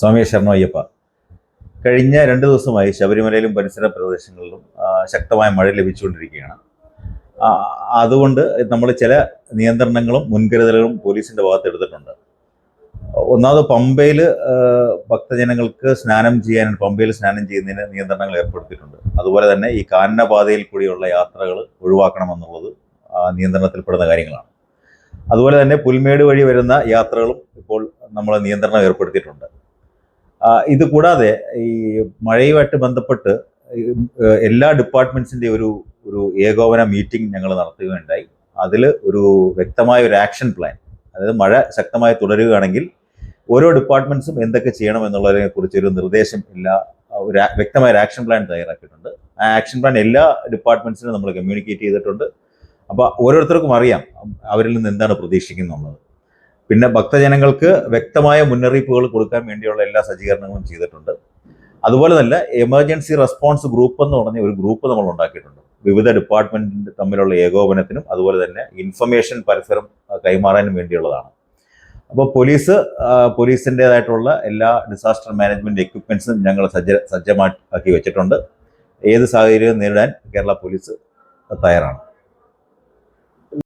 സ്വാമി ശരണം അയ്യപ്പ. കഴിഞ്ഞ രണ്ട് ദിവസമായി ശബരിമലയിലും പരിസര പ്രദേശങ്ങളിലും ശക്തമായ മഴ ലഭിച്ചുകൊണ്ടിരിക്കുകയാണ്. അതുകൊണ്ട് നമ്മൾ ചില നിയന്ത്രണങ്ങളും മുൻകരുതലുകളും പോലീസിന്റെ ഭാഗത്ത് എടുത്തിട്ടുണ്ട്. ഒന്നാമത് പമ്പയിൽ ഭക്തജനങ്ങൾക്ക് സ്നാനം ചെയ്യാൻ പമ്പയിൽ സ്നാനം ചെയ്യുന്നതിന് നിയന്ത്രണങ്ങൾ ഏർപ്പെടുത്തിയിട്ടുണ്ട്. അതുപോലെ തന്നെ ഈ കാനനപാതയിൽ കൂടിയുള്ള യാത്രകൾ ഒഴിവാക്കണമെന്നുള്ളത് നിയന്ത്രണത്തിൽപ്പെടുന്ന കാര്യങ്ങളാണ്. അതുപോലെ തന്നെ പുൽമേട് വഴി വരുന്ന യാത്രകളും ഇപ്പോൾ നമ്മൾ നിയന്ത്രണം ഏർപ്പെടുത്തിയിട്ടുണ്ട്. ഇത് കൂടാതെ ഈ മഴയുമായിട്ട് ബന്ധപ്പെട്ട് എല്ലാ ഡിപ്പാർട്ട്മെന്റ്സിന്റെ ഒരു ഒരു ഏകോപന മീറ്റിംഗ് ഞങ്ങൾ നടത്തുകയുണ്ടായി. അതിൽ ഒരു വ്യക്തമായ ഒരു ആക്ഷൻ പ്ലാൻ അതായത് മഴ ശക്തമായി തുടരുകയാണെങ്കിൽ ഓരോ ഡിപ്പാർട്ട്മെന്റ്സും എന്തൊക്കെ ചെയ്യണം എന്നുള്ളതിനെ കുറിച്ച് ഒരു നിർദ്ദേശം എല്ലാ ഒരു വ്യക്തമായ ഒരു ആക്ഷൻ പ്ലാൻ തയ്യാറാക്കിയിട്ടുണ്ട്. ആ ആക്ഷൻ പ്ലാൻ എല്ലാ ഡിപ്പാർട്ട്മെന്റ്സിനും നമ്മൾ കമ്മ്യൂണിക്കേറ്റ് ചെയ്തിട്ടുണ്ട്. അപ്പോൾ ഓരോരുത്തർക്കും അറിയാം അവരിൽ നിന്ന് എന്താണ് പ്രതീക്ഷിക്കുന്നുള്ളത്. പിന്നെ ഭക്തജനങ്ങൾക്ക് വ്യക്തമായ മുന്നറിയിപ്പുകൾ കൊടുക്കാൻ വേണ്ടിയുള്ള എല്ലാ സജ്ജീകരണങ്ങളും ചെയ്തിട്ടുണ്ട്. അതുപോലെ തന്നെ എമർജൻസി റെസ്പോൺസ് ഗ്രൂപ്പ് എന്ന് പറഞ്ഞ ഒരു ഗ്രൂപ്പ് നമ്മൾ ഉണ്ടാക്കിയിട്ടുണ്ട്. വിവിധ ഡിപ്പാർട്ട്മെന്റിന്റെ തമ്മിലുള്ള ഏകോപനത്തിനും അതുപോലെ തന്നെ ഇൻഫർമേഷൻ പരസ്പരം കൈമാറാനും വേണ്ടിയുള്ളതാണ്. അപ്പോൾ പോലീസ് പോലീസിന്റെതായിട്ടുള്ള എല്ലാ ഡിസാസ്റ്റർ മാനേജ്മെന്റ് എക്യുപ്മെന്റ്സും ഞങ്ങൾ സജ്ജ സജ്ജമാക്കി വെച്ചിട്ടുണ്ട്. ഏത് സാഹചര്യവും നേരിടാൻ കേരള പോലീസ് തയ്യാറാണ്.